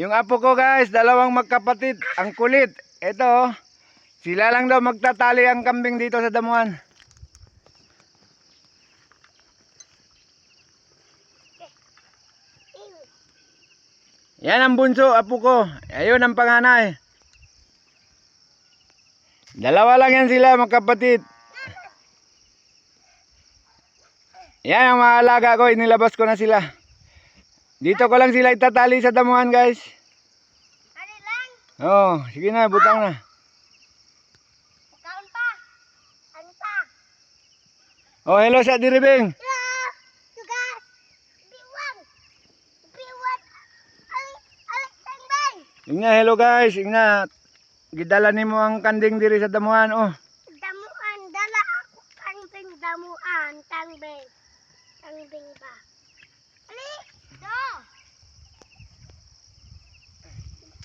Yung apo ko guys, dalawang magkapatid, ang kulit. Ito, oh. sila lang daw magtatali ang kambing dito sa damuhan. Yan ang bunso, apo ko. Ayun ang panganay. Dalawa lang yan sila, magkapatid. Yan ang mga alaga ko, inilabas ko na sila. Dito ko lang sila itatali sa damuhan guys. Ano lang? Oh, sige na, butang na. Kaon pa. Ano pa? Oh, hello sa diribing. Ingna, hello guys. Ingna, gidala nimo ang kanding diri sa damuhan. Oh, Damuan! Dala ako kangbing damuan. Tangbay. Tangbing ba?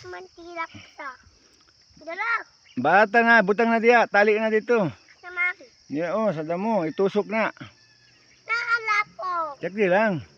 Mantilak sa. Dala! bata na, butang na diya. Tali na dito. Sama. Yeah, oh, sa damo, itusok na. Naala po. Check di lang.